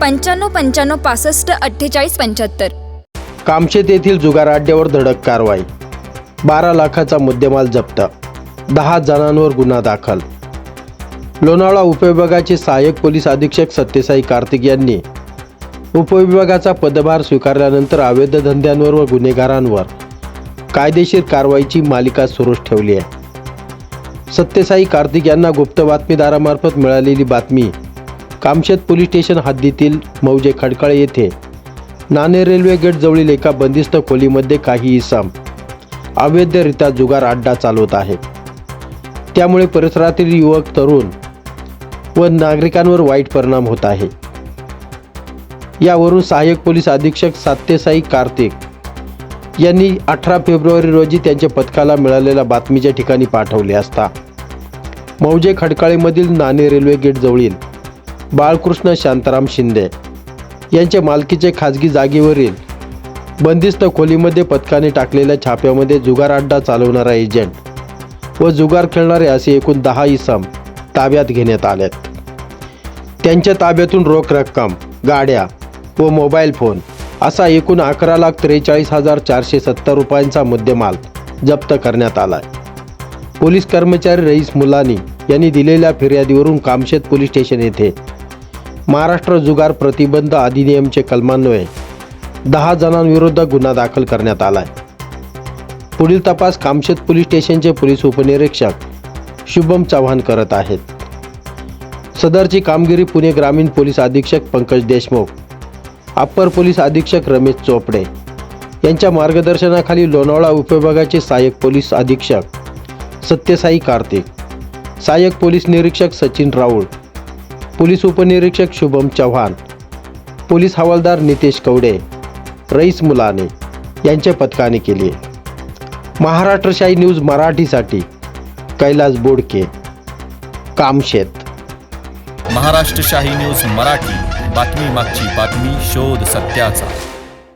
पंच्याण्णव पंच्याण्णव पासष्ट अठ्ठेचाळीस पंच्याहत्तर. कामशेत येथील जुगार अड्ड्यावर धडक कारवाई. बारा लाखाचा मुद्देमाल जप्त. दहा जणांवर गुन्हा दाखल. लोणावळा उपविभागाचे सहाय्यक पोलीस अधीक्षक सत्यसाई कार्तिक यांनी उपविभागाचा पदभार स्वीकारल्यानंतर अवैध धंद्यांवर व गुन्हेगारांवर कायदेशीर कारवाईची मालिका सुरूच ठेवली आहे. सत्यसाई कार्तिक यांना गुप्त बातमीदारामार्फत मिळालेली बातमी कामशेत पोलीस स्टेशन हद्दीतील मौजे खडकाळे येथे नाणे रेल्वे गेटजवळील एका बंदिस्त खोलीमध्ये काही इसम अवैधरित्या जुगार अड्डा चालवत आहेत. त्यामुळे परिसरातील युवक तरुण व नागरिकांवर वाईट परिणाम होत आहे. यावरून सहाय्यक पोलीस अधीक्षक सात्यसाई कार्तिक यांनी अठरा फेब्रुवारी रोजी त्यांच्या पथकाला मिळालेल्या बातमीच्या ठिकाणी पाठवले असता मौजे खडकाळेमधील नाणे रेल्वे गेटजवळील बाळकृष्ण शांताराम शिंदे यांच्या मालकीचे खाजगी जागेवरील बंदिस्त खोलीमध्ये पथकाने टाकलेल्या छाप्यामध्ये जुगार अड्डा चालवणारा एजंट व जुगार खेळणारे असे एकूण दहा इसम ताब्यात घेण्यात आल्यात त्यांच्या ताब्यातून रोख रक्कम गाड्या व मोबाईल फोन असा एकूण अकरा लाख त्रेचाळीस हजार चारशे सत्तर रुपयांचा मुद्देमाल जप्त करण्यात आला पोलीस कर्मचारी रईस मुलानी यांनी दिलेल्या फिर्यादीवरून कामशेत पोलीस स्टेशन येथे महाराष्ट्र जुगार प्रतिबंध अधिनियमचे कलमान्वये. दहा जणांविरुद्ध गुन्हा दाखल करण्यात आलाय. पुढील तपास कामशेत पोलीस स्टेशनचे पोलीस उपनिरीक्षक शुभम चव्हाण करत आहेत. सदरची कामगिरी पुणे ग्रामीण पोलीस अधीक्षक पंकज देशमुख अप्पर पोलीस अधीक्षक रमेश चोपडे यांच्या मार्गदर्शनाखाली लोणावळा उपविभागाचे सहाय्यक पोलीस अधीक्षक सत्यसाई कार्तिक सहाय्यक पोलीस निरीक्षक सचिन राऊळ पोलीस उपनिरीक्षक शुभम चव्हाण पोलीस हवालदार नितेश कवडे रईस मुलाने यांच्या पथकाने केली महाराष्ट्रशाही न्यूज मराठीसाठी कैलास बोडके कामशेत. महाराष्ट्रशाही न्यूज मराठी बातमी मागची बातमी शोध सत्याचा.